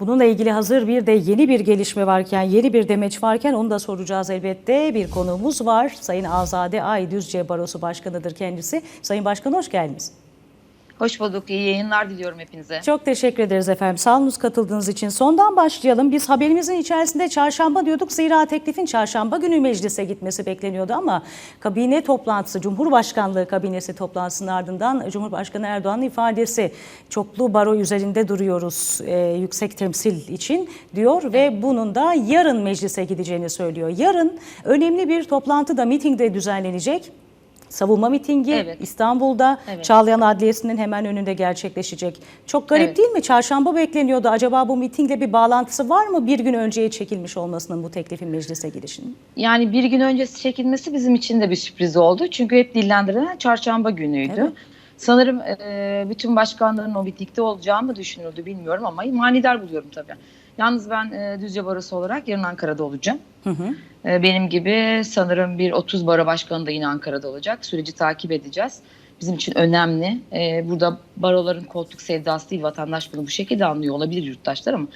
Bununla ilgili hazır bir de yeni bir gelişme varken, yeni bir demeç varken onu da soracağız elbette. Bir konuğumuz var. Sayın Azade Ay Düzce Barosu Başkanı'dır kendisi. Sayın Başkan hoş geldiniz. Hoş bulduk. İyi yayınlar diliyorum hepinize. Çok teşekkür ederiz efendim. Sağ olunuz katıldığınız için. Sondan başlayalım. Biz haberimizin içerisinde çarşamba diyorduk. Zira teklifin çarşamba günü meclise gitmesi bekleniyordu ama kabine toplantısı, Cumhurbaşkanlığı kabinesi toplantısının ardından Cumhurbaşkanı Erdoğan'ın ifadesi çoklu baro üzerinde duruyoruz e, yüksek temsil için diyor ve bunun da yarın meclise gideceğini söylüyor. Yarın önemli bir toplantı da mitingde düzenlenecek. Savunma mitingi Evet. İstanbul'da Evet. Çağlayan Adliyesi'nin hemen önünde gerçekleşecek. Çok garip Evet. değil mi? Çarşamba bekleniyordu. Acaba bu mitingle bir bağlantısı var mı bir gün önceye çekilmiş olmasının bu teklifin meclise girişinin? Yani bir gün öncesi çekilmesi bizim için de bir sürpriz oldu. Çünkü hep dillendirilen çarşamba günüydü. Evet. Sanırım e, bütün başkanların o mitingde olacağı mı düşünüldü bilmiyorum ama manidar buluyorum tabii. Yalnız ben e, Düzce Barosu olarak yarın Ankara'da olacağım. Hı hı. E, benim gibi sanırım bir 30 baro başkanı da yine Ankara'da olacak. Süreci takip edeceğiz. Bizim için önemli. E, burada baroların koltuk sevdası değil, vatandaş bunu bu şekilde anlıyor olabilir yurttaşlar ama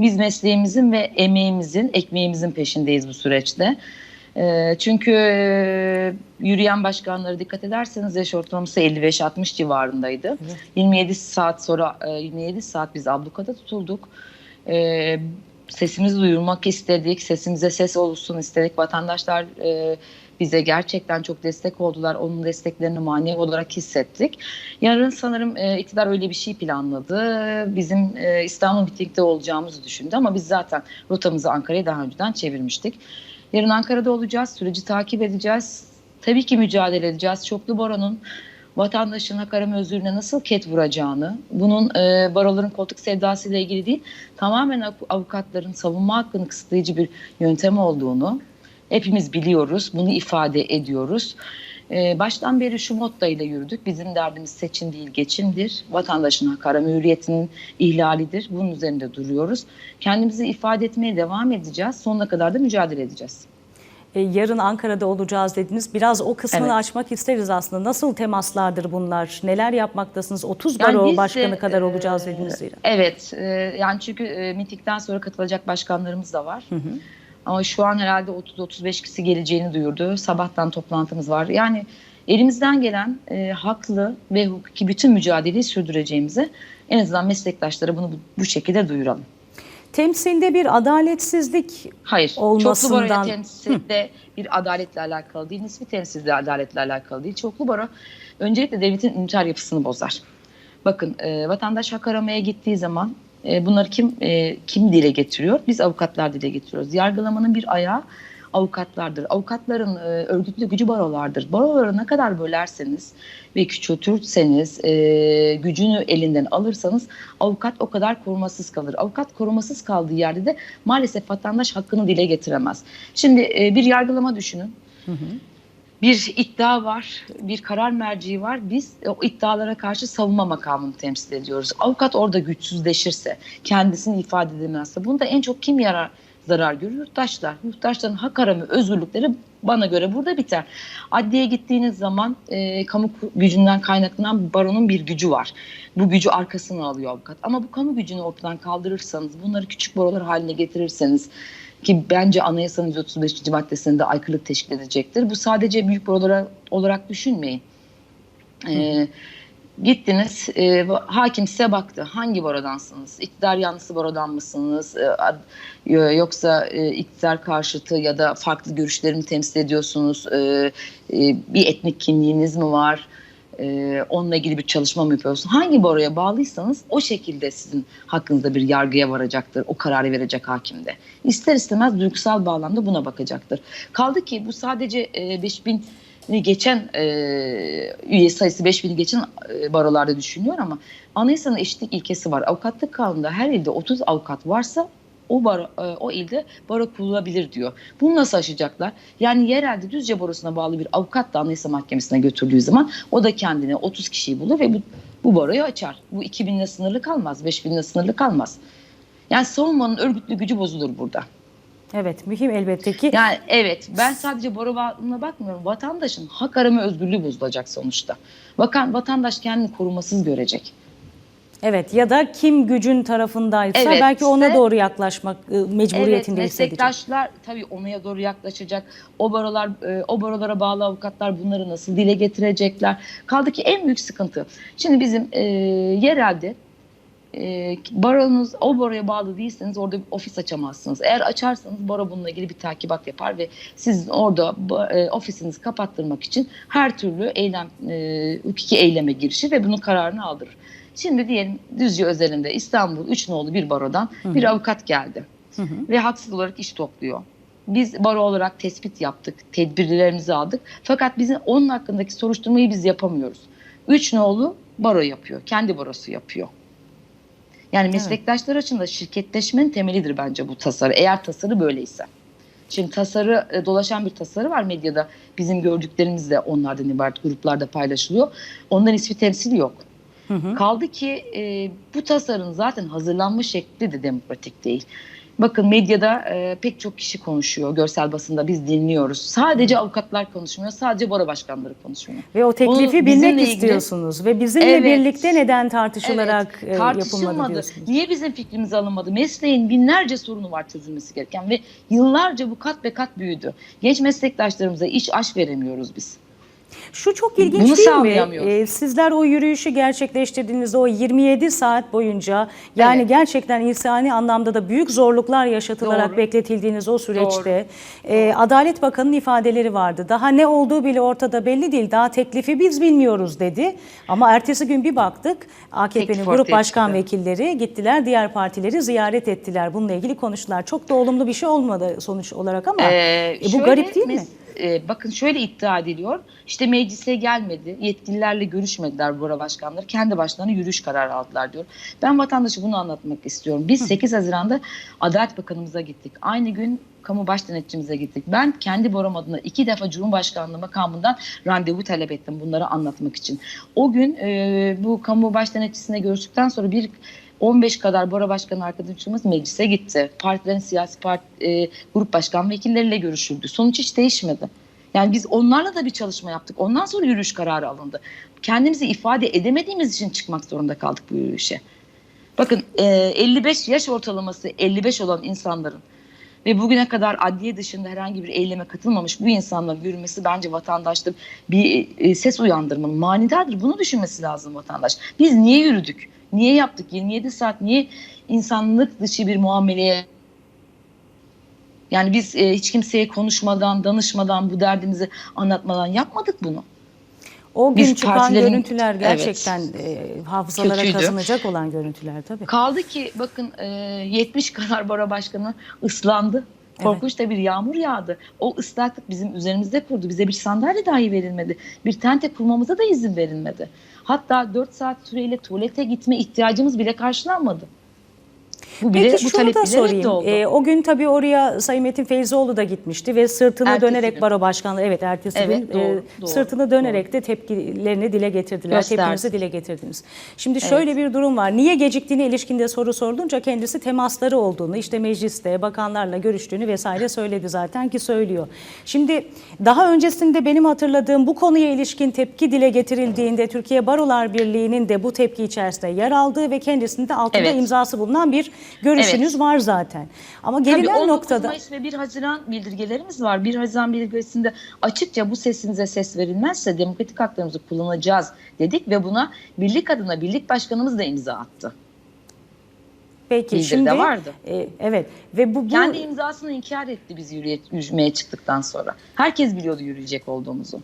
biz mesleğimizin ve emeğimizin, ekmeğimizin peşindeyiz bu süreçte. E, çünkü e, yürüyen başkanlara dikkat ederseniz yaş ortalaması 55-60 civarındaydı. Evet. 27 saat sonra e, 27 saat biz ablukada tutulduk. E, sesimizi duyurmak istedik, sesimize ses olsun istedik. Vatandaşlar e, bize gerçekten çok destek oldular. Onun desteklerini manevi olarak hissettik. Yarın sanırım e, iktidar öyle bir şey planladı. Bizim e, İstanbul mitingde olacağımızı düşündü ama biz zaten rotamızı Ankara'ya daha önceden çevirmiştik. Yarın Ankara'da olacağız, süreci takip edeceğiz. Tabii ki mücadele edeceğiz. Çoklu Baro'nun vatandaşın hak arama özgürlüğüne nasıl ket vuracağını, bunun e, baroların koltuk sevdasıyla ilgili değil, tamamen av- avukatların savunma hakkını kısıtlayıcı bir yöntem olduğunu hepimiz biliyoruz, bunu ifade ediyoruz. E, baştan beri şu mottayla yürüdük. Bizim derdimiz seçim değil geçimdir. Vatandaşın hak arama hürriyetinin ihlalidir. Bunun üzerinde duruyoruz. Kendimizi ifade etmeye devam edeceğiz. Sonuna kadar da mücadele edeceğiz. E, yarın Ankara'da olacağız dediniz. Biraz o kısmını Evet. açmak isteriz aslında. Nasıl temaslardır bunlar? Neler yapmaktasınız? 30 Yani baro biz de, başkanı kadar e, olacağız dediniz zira. Evet, e, yani çünkü e, mitingden sonra katılacak başkanlarımız da var. Ama şu an herhalde 30-35 kişi geleceğini duyurdu. Sabahtan toplantımız var. Yani elimizden gelen e, haklı ve hukuki bütün mücadeleyi sürdüreceğimizi en azından meslektaşlara bunu bu, bu şekilde duyuralım. Temsilde bir adaletsizlik Hayır, çoklu Olmasından- baro temsilde bir adaletle alakalı değil, nispi temsilde adaletle alakalı değil. Çoklu baro öncelikle devletin üniter yapısını bozar. Bakın e, vatandaş hak aramaya gittiği zaman e, bunları kim e, kim dile getiriyor? Biz avukatlar dile getiriyoruz. Yargılamanın bir ayağı avukatlardır. Avukatların e, örgütlü gücü barolardır. Baroları ne kadar bölerseniz ve küçültürseniz, e, gücünü elinden alırsanız avukat o kadar korumasız kalır. Avukat korumasız kaldığı yerde de maalesef vatandaş hakkını dile getiremez. Şimdi e, bir yargılama düşünün. Bir iddia var, bir karar merciği var. Biz o iddialara karşı savunma makamını temsil ediyoruz. Avukat orada güçsüzleşirse, kendisini ifade edemezse, bunda en çok kim yarar, zarar görür? Yurttaşlar. Yurttaşların hak arama özgürlükleri bana göre burada biter. Adliyeye gittiğiniz zaman e, kamu gücünden kaynaklanan baronun bir gücü var. Bu gücü arkasına alıyor avukat. Ama bu kamu gücünü ortadan kaldırırsanız, bunları küçük barolar haline getirirseniz, ki bence anayasanın 135. maddesinde aykırılık teşkil edecektir. Bu sadece büyük barolara olarak düşünmeyin. Ee, gittiniz, e, hakim size baktı. Hangi barodansınız? İktidar yanlısı barodan mısınız? E, yoksa e, iktidar karşıtı ya da farklı görüşlerimi temsil ediyorsunuz? E, e, bir etnik kimliğiniz mi var? E, onunla ilgili bir çalışma mı yapıyorsunuz? Hangi baroya bağlıysanız o şekilde sizin hakkınızda bir yargıya varacaktır. O kararı verecek hakim de. İster istemez duygusal bağlamda buna bakacaktır. Kaldı ki bu sadece e, 5000 ni geçen e, üye sayısı 5000'i geçen e, barolarda düşünüyor ama anayasanın eşitlik ilkesi var. Avukatlık kanununda her ilde 30 avukat varsa o baro, e, o ilde baro kurulabilir diyor. Bunu nasıl aşacaklar? Yani yerelde Düzce Barosu'na bağlı bir avukat da Anayasa Mahkemesi'ne götürdüğü zaman o da kendine 30 kişiyi bulur ve bu, bu baroyu açar. Bu 2000 ile sınırlı kalmaz, 5000 ile sınırlı kalmaz. Yani savunmanın örgütlü gücü bozulur burada. Evet mühim elbette ki. Yani evet ben sadece baro bağımlılığına bakmıyorum. Vatandaşın hak arama özgürlüğü bozulacak sonuçta. Bakan, vatandaş kendini korumasız görecek. Evet ya da kim gücün tarafındaysa Evet, belki ona ise- doğru yaklaşmak e, mecburiyetinde evet, hissedecek. meslektaşlar tabii onaya doğru yaklaşacak. O barolar, e, o barolara bağlı avukatlar bunları nasıl dile getirecekler? Kaldı ki en büyük sıkıntı. Şimdi bizim e, yerelde e, baronuz o baroya bağlı değilseniz orada bir ofis açamazsınız. Eğer açarsanız baro bununla ilgili bir takibat yapar ve siz orada e, ofisinizi kapattırmak için her türlü eylem e, hukuki eyleme girişir ve bunun kararını aldırır. Şimdi diyelim Düzce özelinde İstanbul Üç Nolu bir barodan bir avukat geldi ve haksız olarak iş topluyor. Biz baro olarak tespit yaptık, tedbirlerimizi aldık. Fakat bizim onun hakkındaki soruşturmayı biz yapamıyoruz. Üç nolu baro yapıyor, kendi barosu yapıyor. Yani meslektaşlar açısından şirketleşmenin temelidir bence bu tasarı. Eğer tasarı böyleyse. Şimdi tasarı e, dolaşan bir tasarı var medyada. Bizim gördüklerimiz de onlardan ibaret gruplarda paylaşılıyor. Onların ismi temsili yok. Kaldı ki e, bu tasarının zaten hazırlanma şekli de demokratik değil. Bakın medyada e, pek çok kişi konuşuyor. Görsel basında biz dinliyoruz. Sadece avukatlar konuşmuyor. Sadece baro başkanları konuşmuyor. Ve o teklifi Onu bilmek ilgili- istiyorsunuz ve bizimle Evet. birlikte neden tartışılarak Evet, e, yapılmadı diyorsunuz. Niye bizim fikrimiz alınmadı? Mesleğin binlerce sorunu var çözülmesi gereken ve yıllarca bu kat be kat büyüdü. Genç meslektaşlarımıza iş aş veremiyoruz biz. Şu çok ilginç Bunu değil mi? Ee, sizler o yürüyüşü gerçekleştirdiğinizde o 27 saat boyunca yani Evet. gerçekten insani anlamda da büyük zorluklar yaşatılarak Doğru. bekletildiğiniz o süreçte e, Adalet Bakanı'nın ifadeleri vardı. Daha ne olduğu bile ortada belli değil. Daha teklifi biz bilmiyoruz dedi. Ama ertesi gün bir baktık AKP'nin grup başkan çıktı. vekilleri gittiler diğer partileri ziyaret ettiler. Bununla ilgili konuştular. Çok da olumlu bir şey olmadı sonuç olarak ama Ee, e, bu şöyle garip değil mi? E, bakın şöyle iddia ediliyor. İşte meclise gelmedi, yetkililerle görüşmediler bura başkanları. Kendi başlarına yürüyüş kararı aldılar diyor. Ben vatandaşı bunu anlatmak istiyorum. Biz 8 Haziran'da Adalet Bakanımıza gittik. Aynı gün kamu baş denetçimize gittik. Ben kendi borom adına iki defa Cumhurbaşkanlığı makamından randevu talep ettim bunları anlatmak için. O gün e, bu kamu baş denetçisine görüştükten sonra bir 15 kadar Bora Başkanı arkadaşımız meclise gitti. Partilerin siyasi parti, e, grup başkan vekilleriyle görüşüldü. Sonuç hiç değişmedi. Yani biz onlarla da bir çalışma yaptık. Ondan sonra yürüyüş kararı alındı. Kendimizi ifade edemediğimiz için çıkmak zorunda kaldık bu yürüyüşe. Bakın e, 55 yaş ortalaması 55 olan insanların ve bugüne kadar adliye dışında herhangi bir eyleme katılmamış bu insanların yürümesi bence vatandaşta bir e, ses uyandırmanın manidardır. Bunu düşünmesi lazım vatandaş. Biz niye yürüdük? Niye yaptık? 27 saat niye insanlık dışı bir muameleye yani biz e, hiç kimseye konuşmadan, danışmadan, bu derdimizi anlatmadan yapmadık bunu. O gün Biz çıkan partilerin- görüntüler Evet. gerçekten e, hafızalara Kötüydü. kazınacak olan görüntüler tabii. Kaldı ki bakın e, 70 kadar bara başkanı ıslandı. Korkunç da bir yağmur yağdı. O ıslaklık bizim üzerimizde kurdu. Bize bir sandalye dahi verilmedi. Bir tente kurmamıza da izin verilmedi. Hatta 4 saat süreyle tuvalete gitme ihtiyacımız bile karşılanmadı. Bile Peki bu şunu da sorayım. E, o gün tabii oraya Sayın Metin Feyzioğlu da gitmişti ve sırtını Ertesi dönerek gün. baro başkanlığı evet ertesi Evet, gün e, doğru, doğru, sırtını dönerek de tepkilerini dile getirdiler. Gösterdi. Tepkinizi dile getirdiniz. Şimdi şöyle bir durum var. Niye geciktiğine ilişkinde soru sorulunca kendisi temasları olduğunu, işte mecliste bakanlarla görüştüğünü vesaire söyledi zaten ki söylüyor. Şimdi daha öncesinde benim hatırladığım bu konuya ilişkin tepki dile getirildiğinde Türkiye Barolar Birliği'nin de bu tepki içerisinde yer aldığı ve kendisinde altında Evet. imzası bulunan bir görüşünüz var zaten. Ama Tabii gelinen 19 noktada Mayıs ve 1 Haziran bildirgelerimiz var. 1 Haziran bildirgesinde açıkça bu sesinize ses verilmezse demokratik haklarımızı kullanacağız dedik ve buna birlik adına birlik başkanımız da imza attı. peki bildiride şimdi vardı. e, evet ve bu, bu Kendi imzasını inkar etti biz yürüye, yürümeye çıktıktan sonra. Herkes biliyordu yürüyecek olduğumuzu.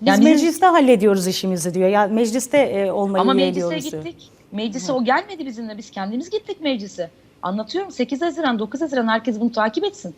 biz Yani bizim- mecliste hallediyoruz işimizi diyor. Ya mecliste e, olmayı ama meclise yeğliyoruz diyor. Meclise o gelmedi bizimle. Biz kendimiz gittik meclise. Anlatıyorum 8 Haziran 9 Haziran herkes bunu takip etsin.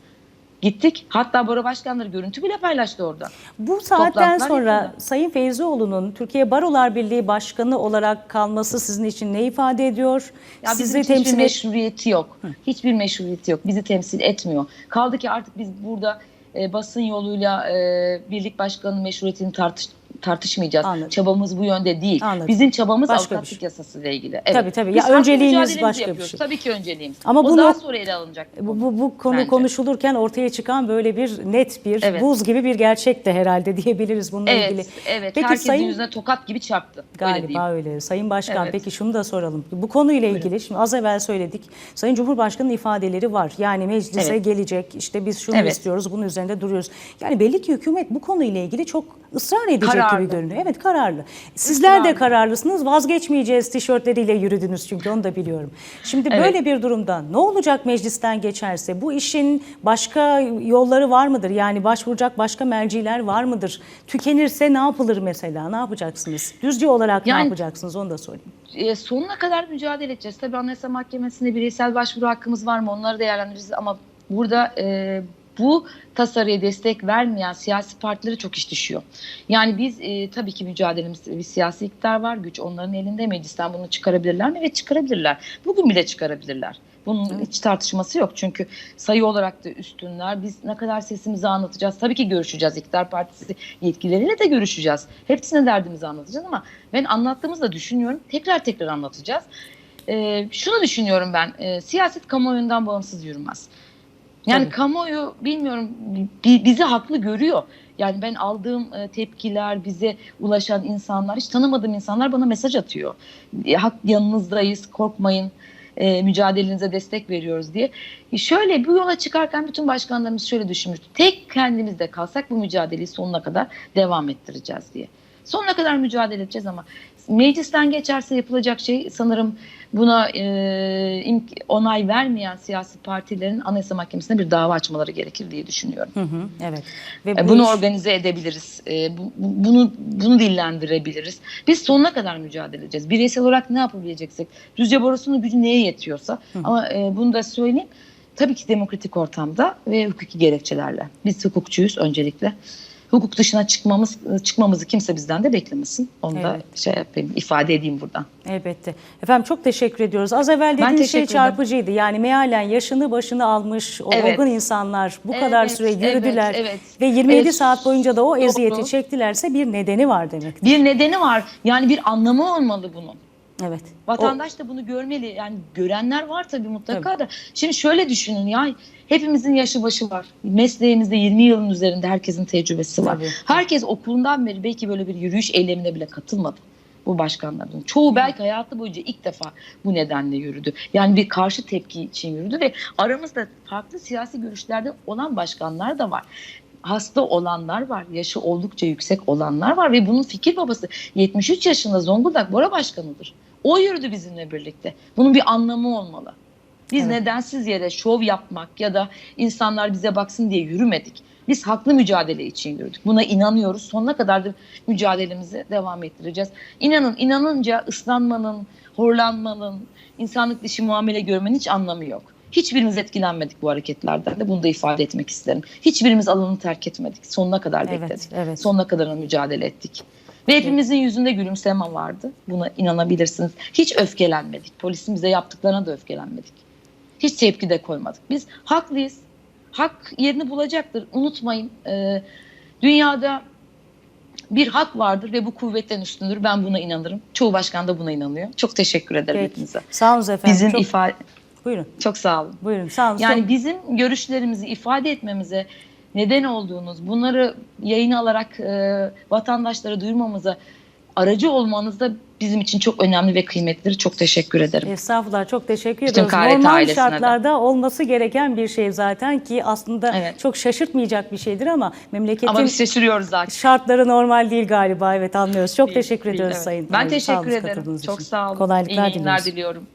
Gittik. Hatta Bora Başkanları görüntü bile paylaştı orada. Bu saatten sonra yapıldı. Sayın Feyzioğlu'nun Türkiye Barolar Birliği Başkanı olarak kalması sizin için ne ifade ediyor? Ya bizim Sizi hiçbir temsil et- meşruiyeti yok. Hiçbir meşruiyeti yok. Bizi temsil etmiyor. Kaldı ki artık biz burada e, basın yoluyla e, birlik başkanının meşruiyetini tartış tartışmayacağız. Anladım. Çabamız bu yönde değil. Anladım. Bizim çabamız Başka bir avukatlık şey. yasası ile ilgili. Evet. Tabii, tabii. Biz Ya önceliğimiz başka bir yapıyoruz. şey. Tabii ki önceliğimiz. Ama o bunu- daha sonra ele alınacak. Bu, bu, bu konu Bence. konuşulurken ortaya çıkan böyle bir net bir Evet. buz gibi bir gerçek de herhalde diyebiliriz bununla Evet, ilgili. evet. Peki Herkesin Sayın yüzüne tokat gibi çarptı. Öyle. Galiba öyle. Sayın Başkan Evet. peki şunu da soralım. Bu konuyla ilgili şimdi az evvel söyledik. Sayın Cumhurbaşkanı'nın ifadeleri var. Yani meclise Evet. gelecek işte biz şunu Evet. istiyoruz bunun üzerinde duruyoruz. Yani belli ki hükümet bu konuyla ilgili çok ısrar edecek Kararlı. gibi görünüyor. Evet kararlı. Sizler de kararlısınız. Vazgeçmeyeceğiz tişörtleriyle yürüdünüz çünkü onu da biliyorum. Şimdi Evet. böyle bir durumda ne olacak meclisten geçerse? Bu işin başka yolları var mıdır? Yani başvuracak başka merciler var mıdır? Tükenirse ne yapılır mesela? Ne yapacaksınız? Düzce olarak ne Yani- yapacaksınız? Onu da sorayım. e, sonuna kadar mücadele edeceğiz. Tabii Anayasa Mahkemesi'nde bireysel başvuru hakkımız var mı onları değerlendireceğiz ama burada e, bu tasarıya destek vermeyen siyasi partilere çok iş düşüyor. Yani biz e, tabii ki mücadelemiz bir siyasi iktidar var, güç onların elinde meclisten bunu çıkarabilirler mi? Evet çıkarabilirler. Bugün bile çıkarabilirler. Bunun hiç tartışması yok çünkü sayı olarak da üstünler. Biz ne kadar sesimizi anlatacağız? Tabii ki görüşeceğiz. İktidar Partisi yetkilileriyle de görüşeceğiz. Hepsine derdimizi anlatacağız ama ben anlattığımızı da düşünüyorum. Tekrar tekrar anlatacağız. Ee, şunu düşünüyorum ben. e, siyaset kamuoyundan bağımsız yürümez. Yani Tabii. kamuoyu bilmiyorum bi- bizi haklı görüyor. Yani ben aldığım e, tepkiler, bize ulaşan insanlar, hiç tanımadığım insanlar bana mesaj atıyor. E, Hak yanınızdayız, korkmayın, e, mücadelenize destek veriyoruz diye. Şöyle bu yola çıkarken bütün başkanlarımız şöyle düşünmüştü. Tek kendimizde kalsak bu mücadeleyi sonuna kadar devam ettireceğiz diye. Sonuna kadar mücadele edeceğiz ama meclisten geçerse yapılacak şey sanırım buna e, onay vermeyen siyasi partilerin Anayasa Mahkemesi'ne bir dava açmaları gerekir diye düşünüyorum. Hı hı, evet. Ve E, bu bunu iş- organize edebiliriz. E, bu- bu- bunu bunu dillendirebiliriz. Biz sonuna kadar mücadele edeceğiz. Bireysel olarak ne yapabileceksek. Düzce Borusu'nun gücü neye yetiyorsa. Ama e, bunu da söyleyeyim. Tabii ki demokratik ortamda ve hukuki gerekçelerle. Biz hukukçuyuz öncelikle. Hukuk dışına çıkmamız çıkmamızı kimse bizden de beklemesin. Onu da Evet. şey yapayım, ifade edeyim buradan. Elbette. Efendim çok teşekkür ediyoruz. Az evvel dediğiniz şey çarpıcıydı. Yani mealen yaşını başını almış o Evet. olgun insanlar bu kadar Evet, süre evet, yürüdüler evet. ve 27 Evet, saat boyunca da o doğru. eziyeti çektilerse bir nedeni var demek. Bir nedeni var. Yani bir anlamı olmalı bunun. Evet. Vatandaş da bunu görmeli. Yani görenler var tabii mutlaka da. Şimdi şöyle düşünün ya hepimizin yaşı başı var. Mesleğimizde 20 yılın üzerinde herkesin tecrübesi var. Tabii. Herkes okulundan beri belki böyle bir yürüyüş eylemine bile katılmadı. Bu başkanların. Çoğu belki hayatı boyunca ilk defa bu nedenle yürüdü. Yani bir karşı tepki için yürüdü ve aramızda farklı siyasi görüşlerde olan başkanlar da var hasta olanlar var, yaşı oldukça yüksek olanlar var ve bunun fikir babası 73 yaşında Zonguldak Bora Başkanı'dır. O yürüdü bizimle birlikte. Bunun bir anlamı olmalı. Biz Evet. nedensiz yere şov yapmak ya da insanlar bize baksın diye yürümedik. Biz haklı mücadele için yürüdük. Buna inanıyoruz. Sonuna kadar da mücadelemizi devam ettireceğiz. İnanın, inanınca ıslanmanın, horlanmanın, insanlık dışı muamele görmenin hiç anlamı yok. Hiçbirimiz etkilenmedik bu hareketlerden de bunu da ifade etmek isterim. Hiçbirimiz alanı terk etmedik. Sonuna kadar Evet, bekledik. evet. Sonuna kadar mücadele ettik. Ve hepimizin yüzünde gülümseme vardı. Buna inanabilirsiniz. Hiç öfkelenmedik. Polisin bize yaptıklarına da öfkelenmedik. Hiç tepki de koymadık. Biz haklıyız. Hak yerini bulacaktır. Unutmayın. e, dünyada bir hak vardır ve bu kuvvetten üstündür. Ben buna inanırım. Çoğu başkan da buna inanıyor. Çok teşekkür ederim Peki. hepinize. Sağ olun efendim. Bizim çok, ifade buyurun. çok sağ olun. Buyurun. Sağ olun. Yani bizim görüşlerimizi ifade etmemize neden olduğunuz, bunları yayın alarak e, vatandaşlara duyurmamıza aracı olmanız da bizim için çok önemli ve kıymetlidir. Çok teşekkür ederim. Estağfurullah çok teşekkür Bütün ediyoruz. Normal ailesine de. şartlarda olması gereken bir şey zaten ki aslında Evet. çok şaşırtmayacak bir şeydir ama memleketin Ama biz şaşırıyoruz zaten. şartları normal değil galiba evet anlıyoruz. Çok Değil, teşekkür değil, ediyoruz evet. Sayın. Ben teşekkür ederim. Çok için. sağ olun. Kolaylıklar İyi diliyoruz. diliyorum.